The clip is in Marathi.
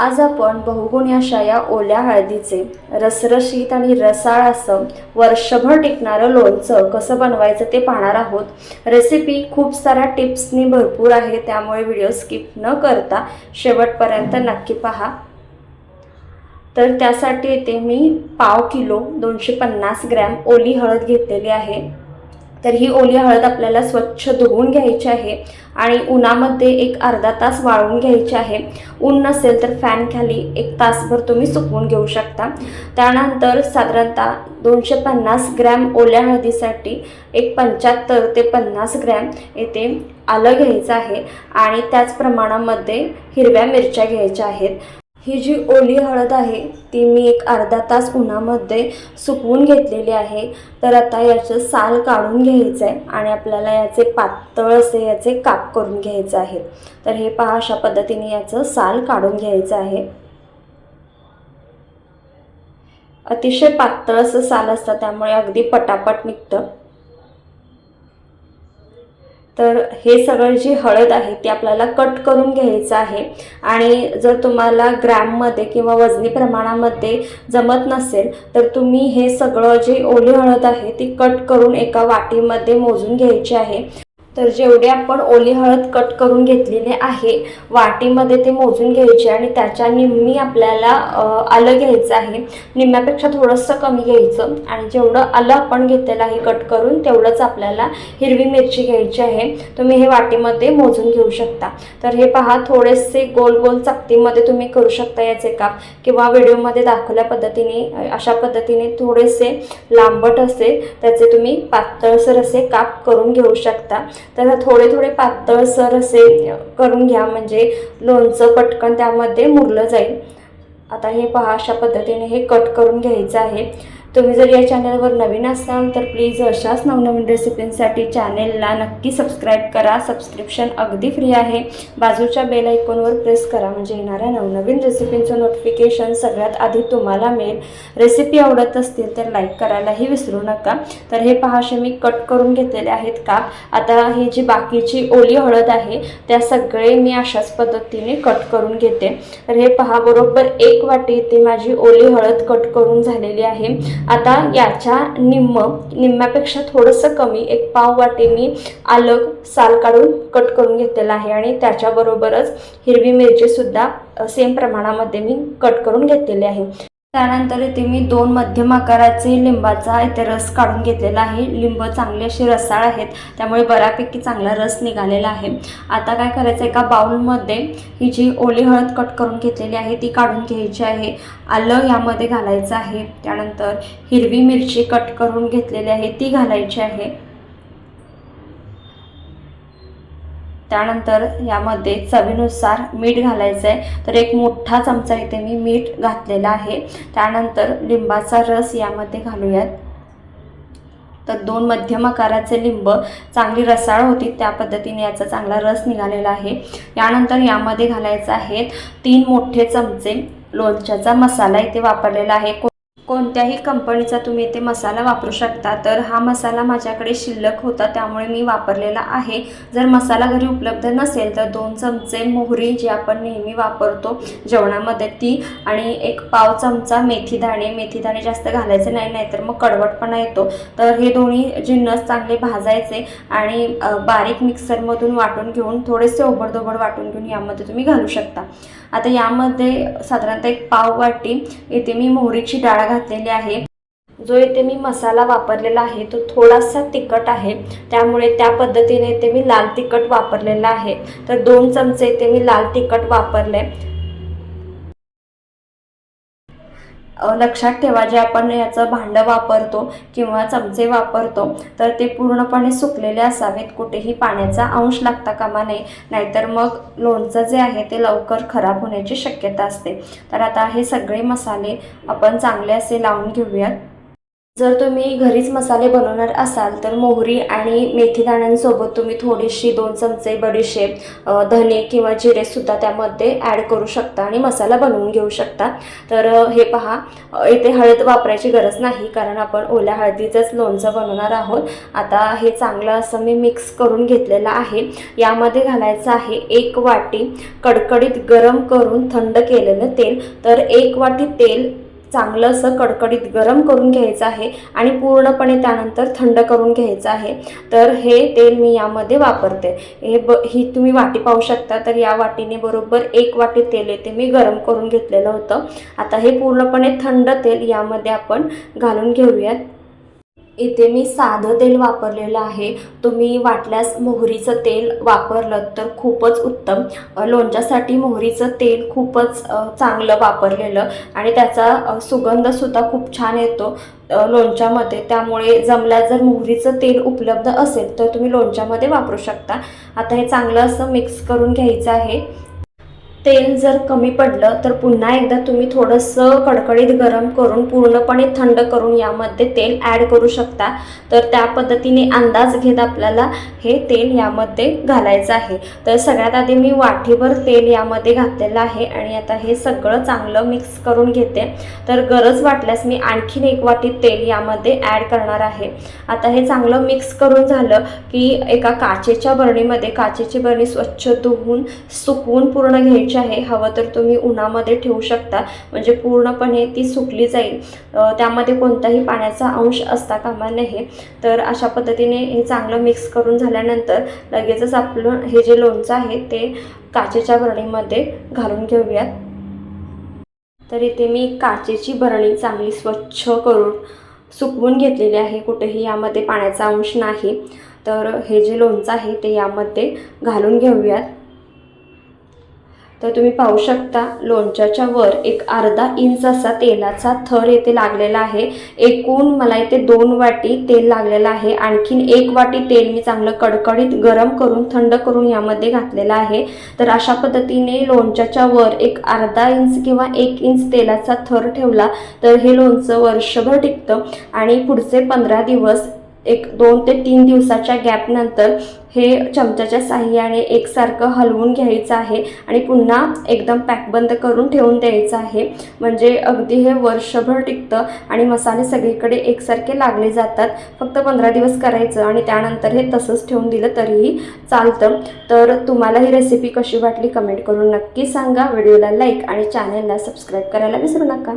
आज आपण बहुगुण अशा या ओल्या हळदीचे. रसरशीत आणि रसाळ असं वर्षभर टिकणारं लोणचं कसं बनवायचं ते पाहणार आहोत. रेसिपी खूप साऱ्या टिप्सनी भरपूर आहे त्यामुळे व्हिडिओ स्किप न करता शेवटपर्यंत नक्की पहा. तर त्यासाठी येते मी पाव किलो दोनशे पन्नास ग्रॅम ओली हळद घेतलेली आहे. तर ही ओली हळद आपल्याला स्वच्छ धुवून घ्यायची आहे आणि उन्हामध्ये एक अर्धा तास वाळवून घ्यायची आहे. ऊन नसेल तर फॅन खाली एक तासभर तुम्ही सुकवून घेऊ शकता. त्यानंतर साधारणतः दोनशे पन्नास ग्रॅम ओल्या हळदीसाठी एक पंच्याहत्तर ते पन्नास ग्रॅम येथे आलं घ्यायचं आहे आणि त्याच प्रमाणामध्ये हिरव्या मिरच्या घ्यायच्या आहेत. ही जी ओली हळद आहे ती मी एक अर्धा तास उन्हामध्ये सुकवून घेतलेली आहे. तर आता याचं साल काढून घ्यायचं आहे आणि आपल्याला याचे पातळ असे याचे काप करून घ्यायचे आहेत तर हे पहा अशा पद्धतीने याचं साल काढून घ्यायचं आहे. अतिशय पातळ असं साल असतं त्यामुळे अगदी पटापट निघतं. तर हे सगळं जी हळद आहे ती आपल्याला कट करून घ्यायचं आहे. आणि जर तुम्हाला ग्रॅममध्ये किंवा वजनी प्रमाणामध्ये जमत नसेल तर तुम्ही हे सगळं जे ओली हळद आहे ती कट करून एका वाटीमध्ये मोजून घ्यायची आहे. तर जेवढे आपण ओली हळद कट करून घेतलेले आहे वाटीमध्ये ते मोजून घ्यायचे आणि त्याच्या निम्मी आपल्याला आलं घ्यायचं आहे. निम्म्यापेक्षा थोडंसं कमी घ्यायचं आणि जेवढं आलं आपण घेतलेलं आहे कट करून तेवढंच आपल्याला हिरवी मिरची घ्यायची आहे. तुम्ही हे वाटीमध्ये मोजून घेऊ शकता. तर हे पहा थोडेसे गोल गोल चकतीमध्ये तुम्ही करू शकता याचे काप. किंवा व्हिडिओमध्ये दाखवल्या पद्धतीने अशा पद्धतीने थोडेसे लांबट असे त्याचे तुम्ही पातळसर असे काप करून घेऊ शकता. तर थोडे थोडे पातळसर असे करून घ्या म्हणजे लोणचं पटकन त्यामध्ये मुरलं जाईल. आता हे पहा अशा पद्धतीने हे कट करून घ्यायचं आहे. तुम्ही जर या चॅनलवर नवीन असाल तर प्लीज अशाच नवनवीन रेसिपींसाठी चॅनेलला नक्की सबस्क्राईब करा. सबस्क्रिप्शन अगदी फ्री आहे. बाजूच्या बेल आयकॉनवर प्रेस करा म्हणजे येणाऱ्या नवनवीन रेसिपींचं नोटिफिकेशन सगळ्यात आधी तुम्हाला मिळेल. रेसिपी आवडत असतील तर लाईक करायलाही विसरू नका. तर हे पहाशे मी कट करून घेतलेले आहेत का आता ही जी बाकीची ओली हळद आहे त्या सगळे मी अशाच पद्धतीने कट करून घेते. तर हे पहा बरोबर एक वाटी ते माझी ओली हळद कट करून झालेली आहे. आता याच्या निम्म निम्म्यापेक्षा थोडंसं कमी एक पाव वाटी मी आलं साल काढून कट करून घेतलेलं आहे आणि त्याच्याबरोबरच हिरवी मिरचीसुद्धा सेम प्रमाणामध्ये मी कट करून घेतलेली आहे. त्यानंतर इथे मी दोन मध्यम आकाराचे लिंबाचा इथे रस काढून घेतलेला आहे. लिंब चांगले असे रसाळ आहेत त्यामुळे बऱ्यापैकी चांगला रस निघालेला आहे. आता काय करायचं एका बाउलमध्ये ही जी ओली हळद कट करून घेतलेली आहे ती काढून घ्यायची आहे. आलं यामध्ये घालायचं आहे. त्यानंतर हिरवी मिरची कट करून घेतलेली आहे ती घालायची आहे. त्यानंतर यामध्ये चवीनुसार मीठ घालायचं आहे तर एक मोठा चमचा इथे मी मीठ घातलेला आहे. त्यानंतर लिंबाचा रस यामध्ये घालूयात. तर दोन मध्यम आकाराचे लिंब चांगली रसाळ होती त्या पद्धतीने याचा चांगला रस निघालेला आहे. यानंतर यामध्ये घालायचं आहेत तीन मोठे चमचे लोणच्याचा मसाला इथे वापरलेला आहे. को- कोणत्याही कंपनीचा तुम्ही इथे मसाला वापरू शकता तर हा मसाला माझ्याकडे शिल्लक होता त्यामुळे मी वापरलेला आहे. जर मसाला घरी उपलब्ध नसेल तर दोन चमचे मोहरी जी आपण नेहमी वापरतो जेवणामध्ये ती आणि एक पाव चमचा मेथी दाणे मेथी दाणे जास्त घालायचे नाही नाहीतर मग कडवटपणा येतो. तर हे दोन्ही जिन्नस चांगले भाजायचे आणि बारीक मिक्सरमधून वाटून घेऊन थोडेसे ओबडधोबड वाटून घेऊन यामध्ये तुम्ही घालू शकता. आता यामध्ये साधारणतः एक पाव वाटी इथे मी मोहरीची डाळ घातलेली आहे. जो इथे मी मसाला वापरलेला आहे तो थोडासा तिखट आहे. त्यामुळे त्या पद्धतीने इथे मी लाल तिखट वापरलेला आहे. तर दोन चमचे इथे मी लाल तिखट वापरले. लक्षात ठेवा जे आपण याचं भांडं वापरतो किंवा चमचे वापरतो तर ते पूर्णपणे सुकलेले असावेत. कुठेही पाण्याचा अंश लागता कामा नये. नाहीतर मग लोणचं जे आहे ते लवकर खराब होण्याची शक्यता असते. तर आता हे सगळे मसाले आपण चांगले असे लावून घेऊयात. जर तुम्ही घरीच मसाले बनवणार असाल तर मोहरी आणि मेथीदाण्यांसोबत तुम्ही थोडीशी दोन चमचे बडीशेप धने किंवा जिरेसुद्धा त्यामध्ये ॲड करू शकता आणि मसाला बनवून घेऊ शकता. तर हे पहा इथे हळद वापरायची गरज नाही कारण आपण ओल्या हळदीचंच लोणचं बनवणार आहोत. आता हे चांगलं असं मी मिक्स करून घेतलेलं आहे. यामध्ये घालायचं आहे एक वाटी कडकडीत गरम करून थंड केलेलं तेल. तर एक वाटी तेल चांगलं असं कडकडीत गरम करून घ्यायचं आहे आणि पूर्णपणे त्यानंतर थंड करून घ्यायचं आहे. तर हे तेल मी यामध्ये वापरते. हे ब ही तुम्ही वाटी पाहू शकता तर या वाटीने बरोबर एक वाटी तेल येते. मी गरम करून घेतलेलं होतं. आता हे पूर्णपणे थंड तेल यामध्ये आपण घालून घेऊयात. इथे मी साधं तेल वापरलेलं आहे. तुम्ही वाटल्यास मोहरीचं तेल वापरलं तर खूपच उत्तम. लोणच्यासाठी मोहरीचं तेल खूपच चांगलं वापरलेलं आणि त्याचा सुगंधसुद्धा खूप छान येतो. लोणच्यामध्ये. त्यामुळे जमल्यास जर मोहरीचं तेल उपलब्ध असेल तर तुम्ही लोणच्यामध्ये वापरू शकता. आता हे चांगलं असं मिक्स करून घ्यायचं आहे. तेल जर कमी पडलं तर पुन्हा एकदा तुम्ही थोडंसं कडकडीत गरम करून पूर्णपणे थंड करून यामध्ये तेल ॲड करू शकता. तर त्या पद्धतीने अंदाज घेत आपल्याला हे तेल यामध्ये घालायचं आहे. तर सगळ्यात आधी मी वाटीभर तेल यामध्ये घातलेलं आहे आणि आता हे सगळं चांगलं मिक्स करून घेते. तर गरज वाटल्यास मी आणखीन एक वाटी तेल यामध्ये ॲड करणार आहे. आता हे चांगलं मिक्स करून झालं की एका काचेच्या बरणीमध्ये काचेची बरणी स्वच्छ धुवून सुकवून पूर्ण घ्यायची आहे हवं तर तुम्ही उन्हामध्ये ठेवू शकता. म्हणजे पूर्णपणे ती सुकली जाईल. त्यामध्ये कोणताही पाण्याचा अंश असता कामा नये तर अशा पद्धतीने हे चांगलं मिक्स करून झाल्यानंतर लगेचच आपलं हे जे लोणचं आहे ते काचेच्या बरणीमध्ये घालून घेऊयात. तर इथे मी काचेची बरणी चांगली स्वच्छ करून सुकवून घेतलेली आहे. कुठेही यामध्ये पाण्याचा अंश नाही. तर हे जे लोणचं आहे ते यामध्ये घालून घेऊयात. तर तुम्ही पाहू शकता लोणच्याच्या वर एक अर्धा इंच असा तेलाचा थर येथे लागलेला आहे. एकूण मला इथे दोन वाटी तेल लागलेलं आहे. आणखीन एक वाटी तेल मी चांगलं कडकडीत गरम करून थंड करून यामध्ये घातलेलं आहे. तर अशा पद्धतीने लोणच्याच्या वर एक अर्धा इंच किंवा एक इंच तेलाचा थर ठेवला तर हे लोणचं वर्षभर टिकतं. आणि पुढचे पंधरा दिवस एक दोन ते तीन दिवसाच्या गॅपनंतर हे चमच्याच्या साह्याने एकसारखं हलवून घ्यायचं आहे आणि पुन्हा एकदम पॅकबंद करून ठेवून द्यायचं आहे. म्हणजे अगदी हे वर्षभर टिकतं आणि मसाले सगळीकडे एकसारखे लागले जातात. फक्त पंधरा दिवस करायचं आणि त्यानंतर हे तसंच ठेवून दिलं तरीही चालतं. तर तुम्हाला ही रेसिपी कशी वाटली कमेंट करून नक्की सांगा. व्हिडिओला लाईक आणि चॅनलला सबस्क्राईब करायला विसरू नका.